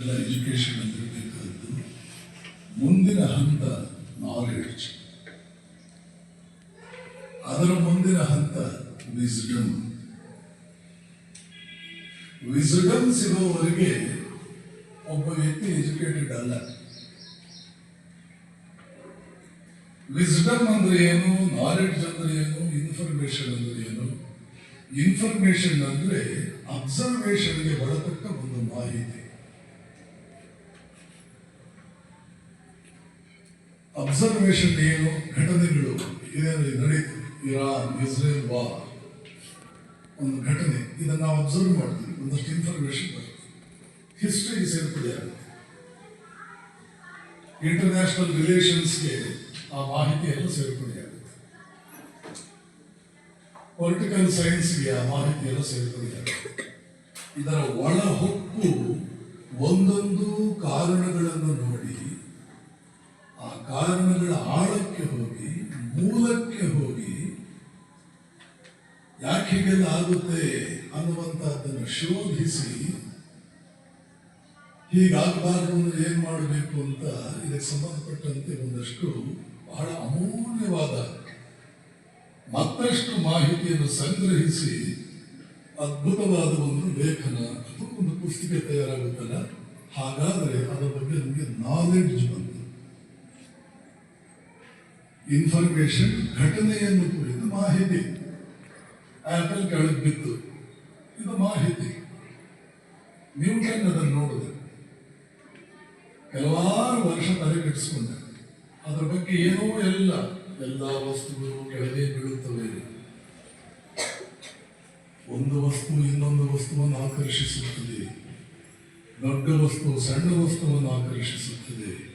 Education ಅಂದಿರಬೇಕಾದ್ದು ಮುಂದಿನ ಹಂತ knowledge. ಅದರ ಮುಂದಿನ ಹಂತ ವಿಸ್ಡಮ್ ವಿಸ್ಡಮ್ ಸಿಗೋವರೆಗೆ ಒಬ್ಬ ವ್ಯಕ್ತಿ ಎಜುಕೇಟೆಡ್ ಅಲ್ಲ. ವಿಸ್ಡಮ್ ಅಂದ್ರೆ ಏನು? ನಾಲೆಡ್ಜ್ ಅಂದ್ರೆ ಏನು? ಇನ್ಫಾರ್ಮೇಶನ್ ಅಂದ್ರೆ ಏನು? ಇನ್ಫಾರ್ಮೇಶನ್ ಅಂದ್ರೆ ಅಬ್ಸರ್ವೇಷನ್ಗೆ ಒಳಪಟ್ಟ ಒಂದು ಮಾಹಿತಿ. ಅಬ್ಸರ್ವೇಷನ್ ಏನು? ಘಟನೆಗಳು. ಇದೇನು ನಡೀತು ಇರಾನ್, ಇಸ್ರೇಲ್ ವಾರ್ ಒಂದು ಘಟನೆ. ಇದನ್ನು ನಾವು ಅಬ್ಸರ್ವ್ ಮಾಡ್ತೀವಿ. ಒಂದಷ್ಟು ಇನ್ಫಾರ್ಮೇಶನ್ ಬರುತ್ತೆ ಹಿಸ್ಟ್ರಿಗೆ ಸೇರ್ಪಡೆ ಆಗುತ್ತೆ. ಇಂಟರ್ನ್ಯಾಷನಲ್ ರಿಲೇಷನ್ಸ್ಗೆ ಆ ಮಾಹಿತಿ ಎಲ್ಲ ಸೇರ್ಪಡೆ ಆಗುತ್ತೆ. ಪೊಲಿಟಿಕಲ್ ಸೈನ್ಸ್ಗೆ ಆ ಮಾಹಿತಿ ಎಲ್ಲ ಸೇರ್ಪಡೆ ಆಗುತ್ತೆ. ಇದರ ಒಳ ಹೊಕ್ಕು ಒಂದೊಂದು ಕಾರಣಗಳನ್ನು ಕಾರಣಗಳ ಆಳಕ್ಕೆ ಹೋಗಿ, ಮೂಲಕ್ಕೆ ಹೋಗಿ ಯಾಕೆಗೆಲ್ಲ ಆಗುತ್ತೆ ಅನ್ನುವಂತಹದ್ದನ್ನು ಶೋಧಿಸಿ, ಹೀಗಾಗಬಾರ್ದು ಏನ್ ಮಾಡಬೇಕು ಅಂತ ಇದಕ್ಕೆ ಸಂಬಂಧಪಟ್ಟಂತೆ ಒಂದಷ್ಟು ಬಹಳ ಅಮೂಲ್ಯವಾದ ಮತ್ತಷ್ಟು ಮಾಹಿತಿಯನ್ನು ಸಂಗ್ರಹಿಸಿ ಅದ್ಭುತವಾದ ಒಂದು ಲೇಖನ ಅಥವಾ ಒಂದು ಪುಸ್ತಕ ತಯಾರಾಗುತ್ತಲ್ಲ? ಹಾಗಾದರೆ ಅದರ ಬಗ್ಗೆ ನಮಗೆ ನಾಲೆಡ್ಜ್ ಬಂತು. ಇನ್ಫಾರ್ಮೇಶನ್ ಘಟನೆಯನ್ನು ಕುರಿತು ಮಾಹಿತಿ. ಆಪಲ್ ಕೆಳಗೆ ಬಿತ್ತು. ಇದು ಮಾಹಿತಿ. ನ್ಯೂಟನ್ ಅದನ್ನು ನೋಡಿದೆ. ಕೆಲವಾರು ವರ್ಷ ತಲೆಕೆಡಿಸ್ಕೊಂಡೆ ಅದರ ಬಗ್ಗೆ ಏನೋ ಎಲ್ಲ ಎಲ್ಲ ವಸ್ತುಗಳು ಕೆಳಗೆ ಬೀಳುತ್ತವೆ. ಒಂದು ವಸ್ತು ಇನ್ನೊಂದು ವಸ್ತುವನ್ನು ಆಕರ್ಷಿಸುತ್ತದೆ. ದೊಡ್ಡ ವಸ್ತು ಸಣ್ಣ ವಸ್ತುವನ್ನು ಆಕರ್ಷಿಸುತ್ತದೆ.